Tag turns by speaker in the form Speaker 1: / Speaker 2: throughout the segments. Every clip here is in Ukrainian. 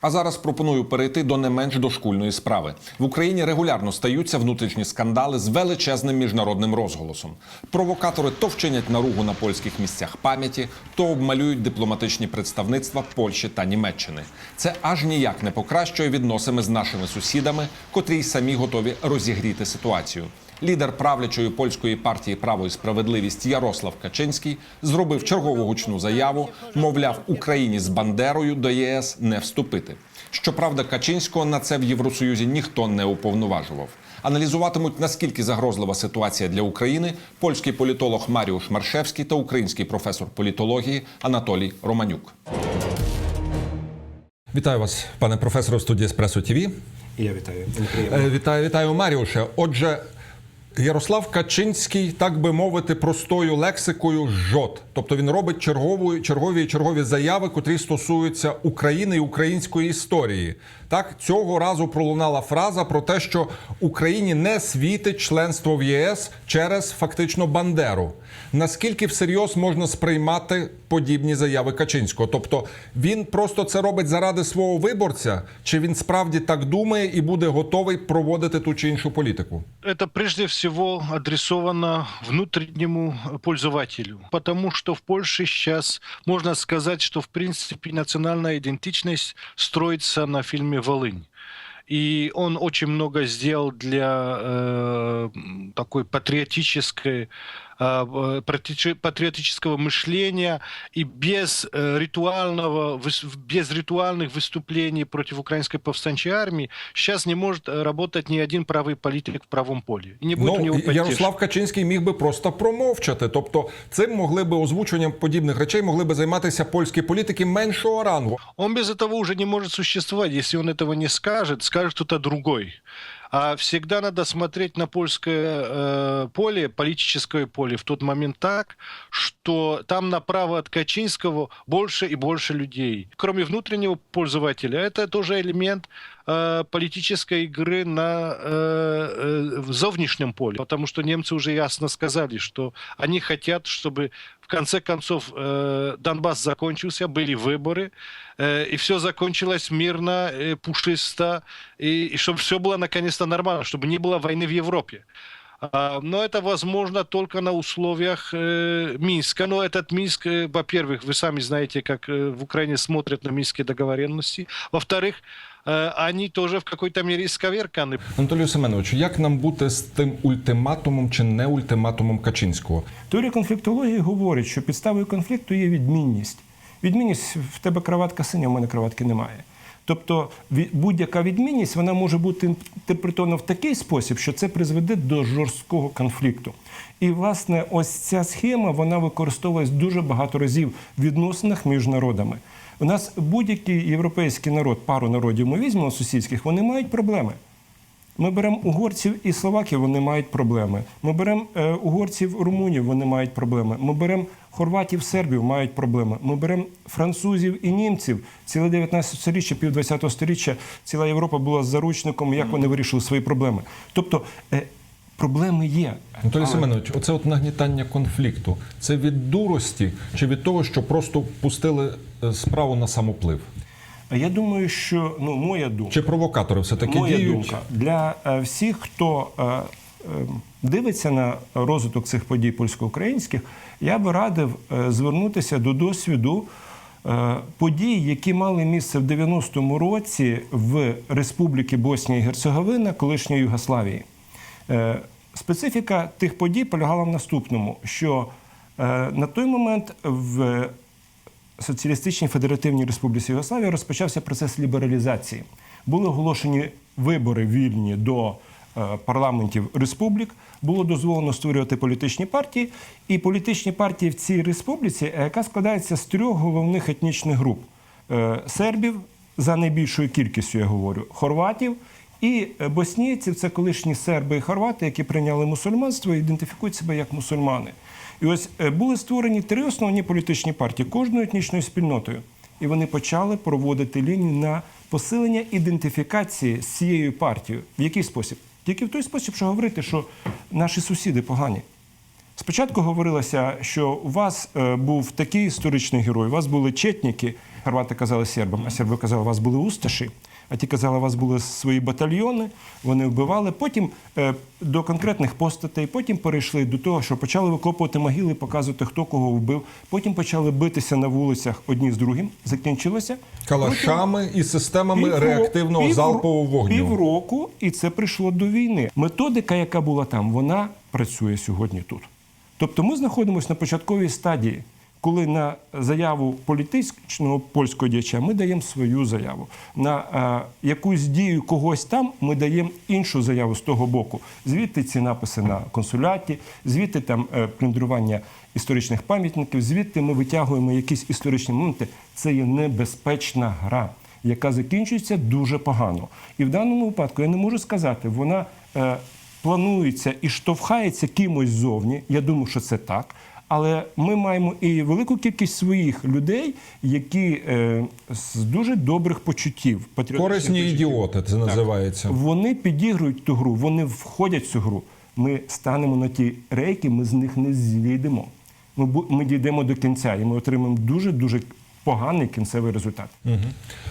Speaker 1: А зараз пропоную перейти до не менш дошкульної справи. В Україні регулярно стаються внутрішні скандали з величезним міжнародним розголосом. Провокатори то вчинять наругу на польських місцях пам'яті, то обмалюють дипломатичні представництва Польщі та Німеччини. Це аж ніяк не покращує відносини з нашими сусідами, котрі й самі готові розігріти ситуацію. Лідер правлячої польської партії Право і справедливість Ярослав Качинський зробив чергову гучну заяву, мовляв, Україні з Бандерою до ЄС не вступити. Щоправда, Качинського на це в Євросоюзі ніхто не уповноважував. Аналізуватимуть наскільки загрозлива ситуація для України польський політолог Маріуш Маршевський та український професор політології Анатолій Романюк. Вітаю вас, пане професоре, в студії Еспресо ТВ.
Speaker 2: Я вітаю.
Speaker 1: Е, Вітаю, вітаю, Маріуше. Отже, Ярослав Качинський, так би мовити, простою лексикою жот. Тобто він робить чергову, чергові чергові заяви, котрі стосуються України і української історії. Так, цього разу пролунала фраза про те, що Україні не світить членство в ЄС через фактично Бандеру. Наскільки всерйоз можна сприймати подібні заяви Качинського? Тобто він просто це робить заради свого виборця, чи він справді так думає і буде готовий проводити ту чи іншу політику?
Speaker 3: Это прежде всего адресовано внутреннему пользователю, потому что в Польше сейчас можно сказать, что в принципе национальная идентичность строится на фильме «Волынь». И он очень много сделал для э, такой патриотической э, патри- патриотического мышления и без э, ритуального выс- без ритуальных выступлений против украинской повстанчей армии сейчас не может э, работать ни один правый политик в правом поле. И не будет у
Speaker 1: Ну,
Speaker 3: него
Speaker 1: і-
Speaker 3: поддержки.
Speaker 1: Ярослав Качинський міг би просто промовчати. Тобто, цим могли би озвучуванням подібних речей могли би займатися польські політики меншого рангу.
Speaker 3: Он без этого уже не может существовать. Если он этого не скажет, скажет кто-то другой. А всегда надо смотреть на польское э, поле, политическое поле в тот момент так, что там направо от Качинского больше и больше людей. Кроме внутреннего пользователя, это тоже элемент э, политической игры на э, э, в зовнішнем поле. Потому что немцы уже ясно сказали, что они хотят, чтобы в конце концов э, Донбасс закончился, были выборы, э, и все закончилось мирно, э, пушисто, и, и чтобы все было наконец-то нормально, чтобы не было войны в Европе. А, Но это возможно только на условиях э, Минска. Но этот Минск, э, во-первых, вы сами знаете, как э, в Украине смотрят на минские договоренности. Во-вторых, э, они тоже в какой-то мере исковерканы.
Speaker 1: Анатолію Семеновичу, як нам бути з тим ультиматумом чи не ультиматумом Качинського?
Speaker 2: Теорія конфліктології говорить, що підставою конфлікту є відмінність. Відмінність в тебе краватка синя, в мене краватки немає. Тобто будь-яка відмінність вона може бути інтерпретована в такий спосіб, що це призведе до жорсткого конфлікту. І власне ось ця схема вона використовувалась дуже багато разів в відносинах між народами. У нас будь-який європейський народ, пару народів ми візьмемо сусідських, вони мають проблеми. Ми беремо угорців і словаків, вони мають проблеми. Ми беремо е, угорців, румунів, вони мають проблеми. Ми беремо хорватів, сербів, мають проблеми. Ми беремо французів і німців. Ціле 19 сторіччя, пів 20 сторіччя ціла Європа була заручником, як вони вирішили свої проблеми. Тобто е, проблеми є.
Speaker 1: Анатолій Семенович, оце от нагнітання конфлікту. Це від дурості чи від того, що просто пустили е, справу на самоплив?
Speaker 2: Я думаю, що ну моя думка.
Speaker 1: Чи провокатори все таки
Speaker 2: Моя
Speaker 1: діють?
Speaker 2: думка для е, всіх, хто е, дивиться на розвиток цих подій польсько-українських, я би радив звернутися до досвіду подій, які мали місце в 90-му році в Республіки Боснія і Герцеговина, колишньої Югославії. Специфіка тих подій полягала в наступному: що е, на той момент в Соціалістичній Федеративній Республіці Югославія розпочався процес лібералізації. Були оголошені вибори вільні до е, парламентів республік. Було дозволено створювати політичні партії. І політичні партії в цій республіці, е, яка складається з трьох головних етнічних груп: сербів за найбільшою кількістю, я говорю, хорватів. І е, боснійців це колишні серби і хорвати, які прийняли мусульманство і ідентифікують себе як мусульмани. І ось е, були створені три основні політичні партії кожною етнічною спільнотою. І вони почали проводити лінію на посилення ідентифікації з цією партією. В який спосіб? Тільки в той спосіб, що говорити, що наші сусіди погані. Спочатку говорилося, що у вас е, був такий історичний герой, у вас були четніки, хорвати казали сербам, а серби казали, у вас були усташі, а ті казали, у вас були свої батальйони, вони вбивали. Потім е, до конкретних постатей, потім перейшли до того, що почали викопувати могили, показувати, хто кого вбив. Потім почали битися на вулицях одні з другим. Закінчилося
Speaker 1: Калашами і системами
Speaker 2: Півро-
Speaker 1: реактивного
Speaker 2: півро-
Speaker 1: залпового вогню.
Speaker 2: Півроку, і це прийшло до війни. Методика, яка була там, вона працює сьогодні тут. Тобто ми знаходимося на початковій стадії, коли на заяву політичного польського діяча ми даємо свою заяву. На е, якусь дію когось там ми даємо іншу заяву з того боку. Звідти ці написи на консуляті, звідти там е, плюндрування історичних пам'ятників, звідти ми витягуємо якісь історичні моменти. Це є небезпечна гра яка закінчується дуже погано. І в даному випадку я не можу сказати, вона е, планується і штовхається кимось ззовні. Я думаю, що це так. Але ми маємо і велику кількість своїх людей, які е, з дуже добрих почуттів,
Speaker 1: Корисні
Speaker 2: почуттів,
Speaker 1: ідіоти, це називається.
Speaker 2: вони підігрують ту гру, вони входять в цю гру. Ми станемо на ті рейки, ми з них не зійдемо. Ми, ми дійдемо до кінця, і ми отримаємо дуже дуже поганий кінцевий результат.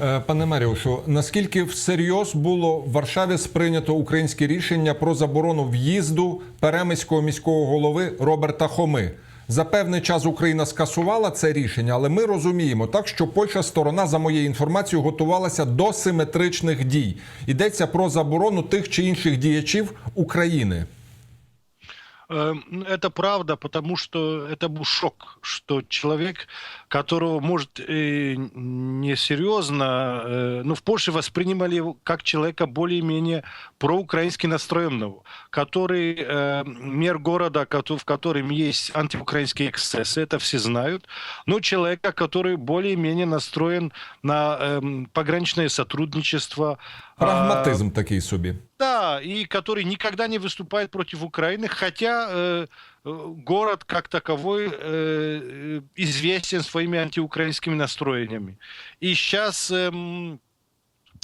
Speaker 1: Е, Пане Маріушу, наскільки всерйоз було в Варшаві сприйнято українське рішення про заборону в'їзду перемиського міського голови Роберта Хоми? За певний час Україна скасувала це рішення, але ми розуміємо так, що Польща сторона, за моєю інформацією, готувалася до симетричних дій. Йдеться про заборону тих чи інших діячів України.
Speaker 3: Эм, Это правда, потому что это был шок, что человек, которого, может, и несерьезно, э, ну, в Польше воспринимали его как человека более-менее проукраински настроенного, который э, мэр города, в котором есть антиукраинские эксцессы, это все знают, но человека, который более-менее настроен на эм, пограничное сотрудничество, а,
Speaker 1: Прагматизм такий собі.
Speaker 3: да, и который никогда не выступает против Украины, хотя э, э, город как таковой э, э, известен своими антиукраинскими настроениями. И сейчас эм,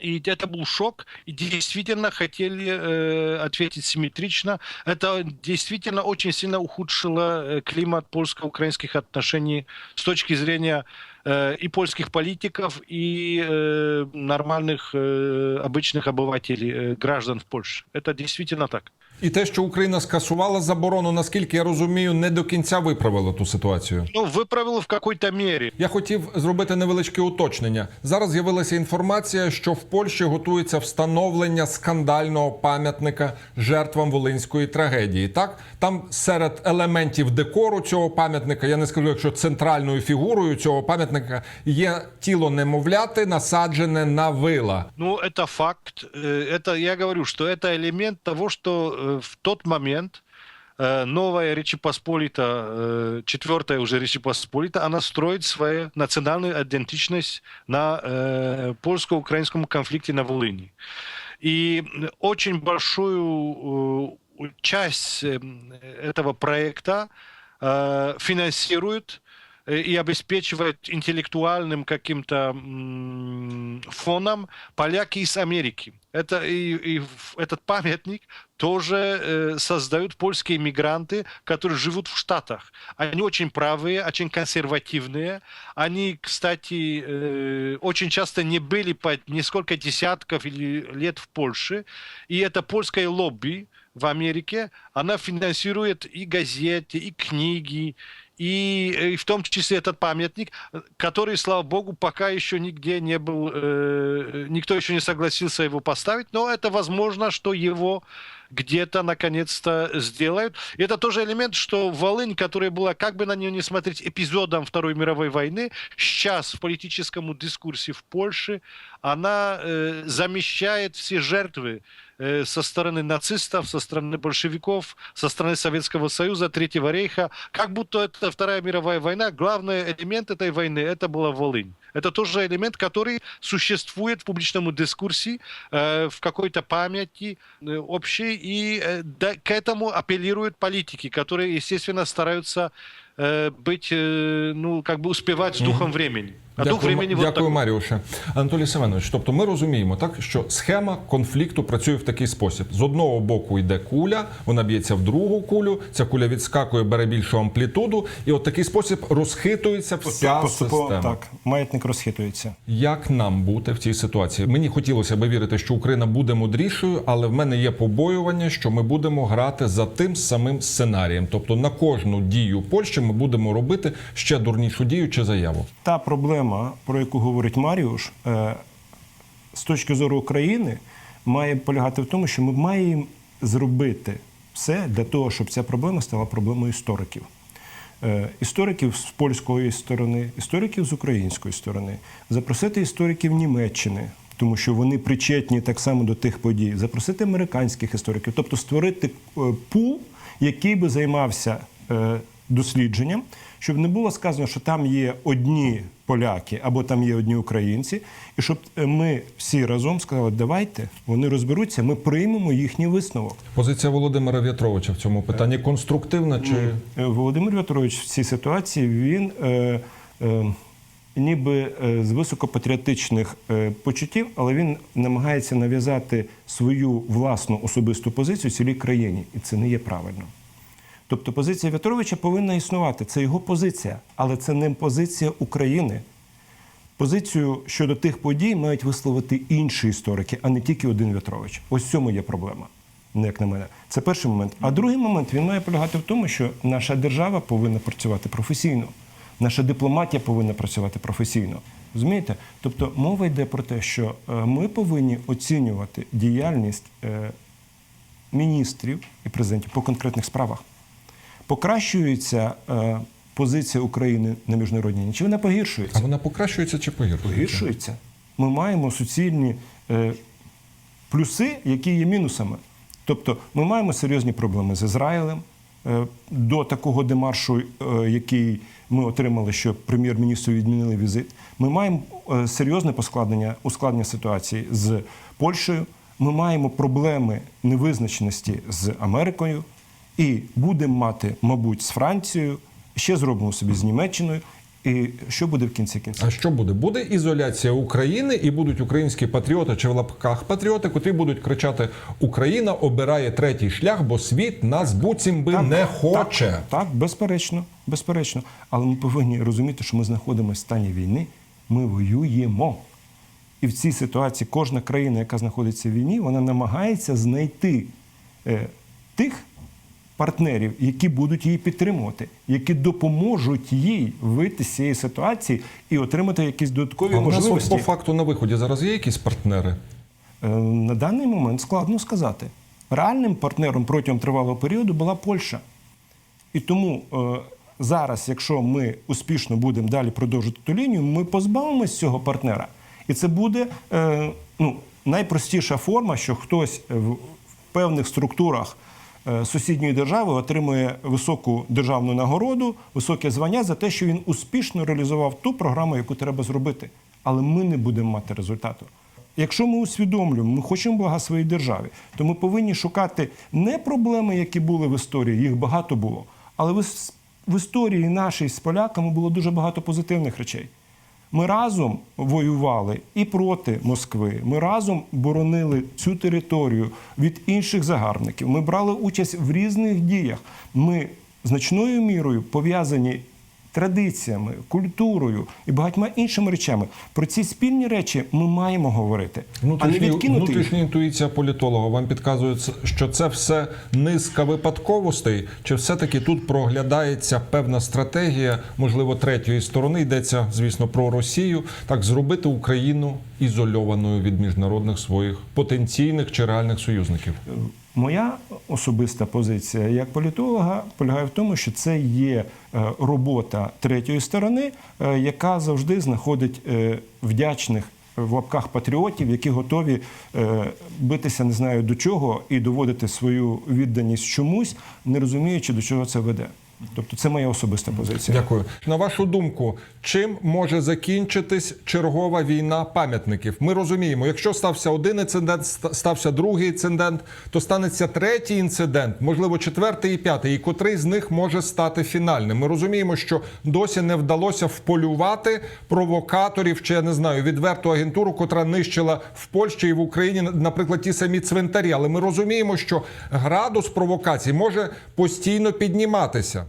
Speaker 3: и это был шок, и действительно хотели э, ответить симметрично. Это действительно очень сильно ухудшило э, климат польско-украинских отношений с точки зрения э, и польских политиков, и э, нормальных э, обычных обывателей, э, граждан в Польше. Это действительно так.
Speaker 1: І те, що Україна скасувала заборону, наскільки я розумію, не до кінця виправило ту ситуацію.
Speaker 3: Ну, выправило в какой-то мере.
Speaker 1: Я хотів зробити невеличке уточнення. Зараз з'явилася інформація, що в Польщі готується встановлення скандального пам'ятника жертвам волинської трагедії. Так там серед елементів декору цього пам'ятника, я не скажу, якщо центральною фігурою цього пам'ятника є тіло немовляти, насаджене на вила.
Speaker 3: Ну, это факт. Э, Это я говорю, что это элемент того, что э, в тот момент э, новая Речи Посполита, э, четвертая уже Речи Посполита, она строит свою национальную идентичность на э, польско-украинском конфликте на Волыни. И очень большую э, часть э, этого проекта э, финансирует э, и обеспечивает интеллектуальным каким-то фоном поляки из Америки. Это и, и этот памятник тоже э, создают польские мигранты, которые живут в Штатах. Они очень правые, очень консервативные. Они, кстати, э, очень часто не были по несколько десятков или лет в Польше. И это польское лобби в Америке, она финансирует и газеты, и книги, и, э, и в том числе этот памятник, э, который, слава богу, пока еще нигде не был, э, никто еще не согласился его поставить, но это возможно, что его где-то наконец-то сделают. И это тоже элемент, что Волынь, которая была, как бы на нее не смотреть, эпизодом Второй мировой войны, сейчас в политическом дискурсе в Польше, она э, замещает все жертвы э, со стороны нацистов, со стороны большевиков, со стороны Советского Союза, Третьего рейха, как будто это Вторая мировая война. Главный элемент этой войны это была Волынь. Это тоже элемент, который существует в публичном дискурсе, э, в какой-то памяти э, общей, и э, да, к этому апеллируют политики, которые, естественно, стараются э, быть, э, ну, как бы успевать с духом времени. А дух времени вот
Speaker 1: дякую
Speaker 3: такой.
Speaker 1: Маріуше. Анатолій Семенович, тобто ми розуміємо, так що схема конфлікту працює в такий спосіб: з одного боку йде куля, вона б'ється в другу кулю. Ця куля відскакує, бере більшу амплітуду, і от такий спосіб розхитується вся
Speaker 2: Поступово
Speaker 1: система.
Speaker 2: так, маятник розхитується.
Speaker 1: Як нам бути в цій ситуації? Мені хотілося би вірити, що Україна буде мудрішою, але в мене є побоювання, що ми будемо грати за тим самим сценарієм. Тобто на кожну дію Польщі ми будемо робити ще дурнішу дію чи заяву.
Speaker 2: Та проблема, про яку говорить Маріуш, е, з точки зору України, має полягати в тому, що ми маємо зробити все для того, щоб ця проблема стала проблемою істориків. Е, Істориків з польської сторони, істориків з української сторони, запросити істориків Німеччини, тому що вони причетні так само до тих подій, запросити американських істориків, тобто створити е, пул, який би займався дослідженням, щоб не було сказано, що там є одні поляки або там є одні українці, і щоб е, ми всі разом сказали, давайте вони розберуться, ми приймемо їхній висновок.
Speaker 1: Позиція Володимира В'ятровича в цьому питанні конструктивна чи
Speaker 2: Е, Володимир В'ятрович в цій ситуації він е, е, ніби е, з високопатріотичних е, почуттів, але він намагається нав'язати свою власну особисту позицію цілій країні, і це не є правильно. Тобто позиція В'ятровича повинна існувати. Це його позиція, але це не позиція України. Позицію щодо тих подій мають висловити інші історики, а не тільки один В'ятрович. Ось в цьому є проблема, ну, як на мене. Це перший момент. А другий момент він має полягати в тому, що наша держава повинна працювати професійно, наша дипломатія повинна працювати професійно. Розумієте? Тобто мова йде про те, що е, ми повинні оцінювати діяльність е, міністрів і президентів по конкретних справах. Покращується е, позиція України на міжнародній ні, чи вона погіршується?
Speaker 1: а вона покращується чи погіршується?
Speaker 2: Погіршується. Ми маємо суцільні е, плюси, які є мінусами. Тобто ми маємо серйозні проблеми з Ізраїлем. Е, До такого демаршу, який ми отримали, що прем'єр-міністру відмінили візит. Ми маємо серйозне поскладнення, ускладнення ситуації з Польщею. Ми маємо проблеми невизначеності з Америкою і будемо мати, мабуть, з Францією. Ще зробимо собі з Німеччиною. І що буде в кінці кінців?
Speaker 1: А що буде? Буде ізоляція України і будуть українські патріоти чи в лапках патріоти, котрі будуть кричати: Україна обирає третій шлях, бо світ нас буцім би не хоче.
Speaker 2: Так, так, безперечно, безперечно. Але ми повинні розуміти, що ми знаходимося в стані війни, ми воюємо. І в цій ситуації кожна країна, яка знаходиться в війні, вона намагається знайти е, тих партнерів, які будуть її підтримувати, які допоможуть їй вийти з цієї ситуації і отримати якісь додаткові
Speaker 1: А
Speaker 2: можливості.
Speaker 1: по факту на виході зараз є якісь партнери?
Speaker 2: Е, На даний момент складно сказати. Реальним партнером протягом тривалого періоду була Польща. І тому е, зараз, якщо ми успішно будемо далі продовжувати ту лінію, ми позбавимось цього партнера. І це буде е, ну, найпростіша форма, що хтось в, певних структурах сусідньої держави отримує високу державну нагороду, високе звання за те, що він успішно реалізував ту програму, яку треба зробити. Але ми не будемо мати результату. Якщо ми усвідомлюємо, ми хочемо блага своїй державі, то ми повинні шукати не проблеми, які були в історії, їх багато було, але в, історії нашій з поляками було дуже багато позитивних речей. Ми разом воювали і проти Москви. Ми разом боронили цю територію від інших загарбників. Ми брали участь в різних діях. Ми значною мірою пов'язані традиціями, культурою і багатьма іншими речами. Про ці спільні речі ми маємо говорити, а не відкинути
Speaker 1: внутрішня інтуїція політолога вам підказує, що це все низка випадковостей, чи все-таки тут проглядається певна стратегія, можливо, третьої сторони йдеться, звісно, про Росію, так зробити Україну ізольованою від міжнародних своїх потенційних чи реальних союзників.
Speaker 2: Моя особиста позиція як політолога полягає в тому, що це є е, робота третьої сторони, е, яка завжди знаходить е, вдячних в лапках патріотів, які готові битися не знаю до чого і доводити свою відданість чомусь, не розуміючи, до чого це веде. Тобто це моя особиста позиція.
Speaker 1: Дякую. На вашу думку, чим може закінчитись чергова війна пам'ятників? Ми розуміємо, якщо стався один інцидент, стався другий інцидент, то станеться третій інцидент, можливо, четвертий і п'ятий, і котрий з них може стати фінальним. Ми розуміємо, що досі не вдалося вполювати провокаторів чи я не знаю відверту агентуру, котра нищила в Польщі і в Україні, наприклад, ті самі цвинтарі. Але ми розуміємо, що градус провокацій може постійно підніматися.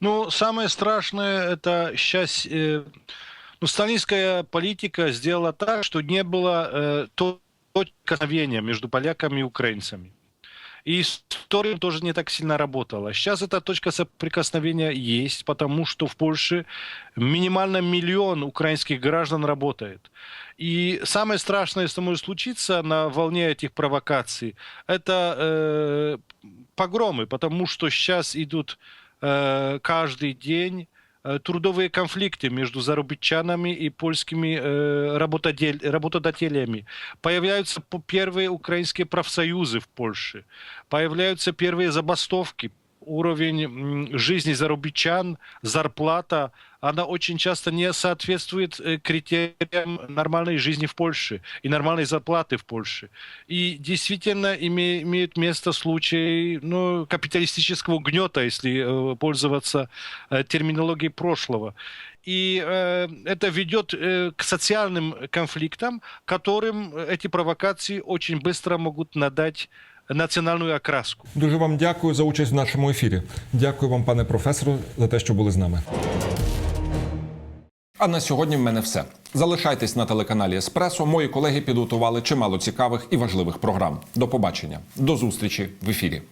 Speaker 3: Ну, самое страшное это сейчас... э, ну, сталинская политика сделала так, что не было э, то- точки касания между поляками и украинцами. И история тоже не так сильно работала. Сейчас эта точка соприкосновения есть, потому что в Польше минимально миллион украинских граждан работает. И самое страшное, что может случиться на волне этих провокаций, это э, погромы, потому что сейчас идут каждый день э, трудовые конфликты между зарубичанами и польскими э, работодель- работодателями. Появляются п- первые украинские профсоюзы в Польше. Появляются первые забастовки. Уровень жизни зарубичан, зарплата, она очень часто не соответствует э, критериям нормальной жизни в Польше и нормальной зарплаты в Польше. И действительно име- имеют место случаи ну, капиталистического гнета, если э, пользоваться э, терминологией прошлого. И э, это ведет э, к социальным конфликтам, которым эти провокации очень быстро могут надать национальную окраску.
Speaker 1: Дуже вам дякую за участь в нашому ефірі. Дякую вам, пане професору, за те, що були з нами. А на сьогодні в мене все. Залишайтесь на телеканалі Еспресо. Мої колеги підготували чимало цікавих і важливих програм. До побачення, до зустрічі в ефірі.